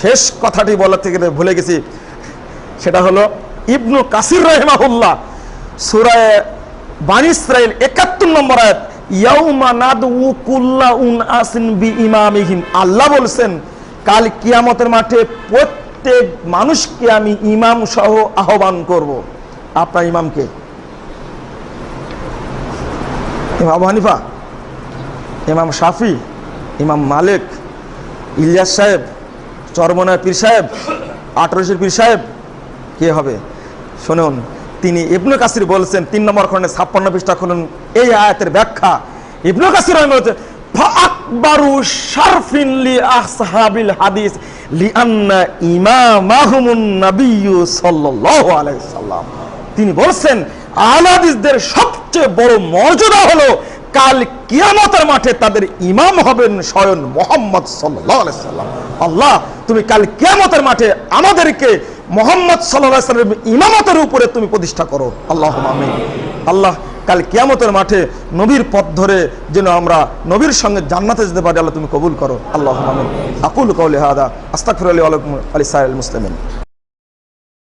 শেষ কথাটি বলার থেকে ভুলে গেছি। সেটা হলো, ইবনু কাসির রহমাহুল্লাহ, সুরায় বানি ইসরাইল একাত্তর নম্বর আয়াত আল্লাহ বলছেন, কাল কিয়ামতের মাঠে প্রত্যেক মানুষকে আমি ইমাম সহ আহ্বান করব। আপনার ইমামকে ইমাম হানিফা, ইমাম শাফি, ইমাম মালিক, ইলিয়াস সাহেব চরমনায় পীর সাহেব, আঠারোশের পীর সাহেব, কে হবে? শুনুন, তিনি ইবনু কাসির বলছেন, তিন নম্বর খণ্ডে ছাপ্পান্ন পৃষ্ঠা খুলুন, এই আয়াতের ব্যাখ্যা। ইবনু কাসির বলছেন ফাকবারু শারফিন লি আসহাবিল হাদিস লিআন্না ইমামাহুমুন নাবিয়্যু সাল্লাল্লাহু আলাইহি সাল্লাম। তিনি বলছেন আলাদিসদের সবচেয়ে বড় মর্যাদা হলো কাল কিয়ামতের মাঠে তাদের ইমাম হবেন স্বয়ং মোহাম্মদ সাল্লাম। আল্লাহ, তুমি কাল কিয়ামতের মাঠে আমাদেরকে মোহাম্মদ আলাইহি ইমামতের উপরে তুমি প্রতিষ্ঠা করো। আল্লাহ আমিন। আল্লাহ, কাল কিয়ামতের মাঠে নবীর পথ ধরে যেন আমরা নবীর সঙ্গে জান্নাতে যেতে পারি, আল্লাহ তুমি কবুল করো। আল্লাহ আকুল কওলি হাদা, আস্তাগফিরুল্লাহ ওয়া লাকুম আলি সাইল মুসলিমিন।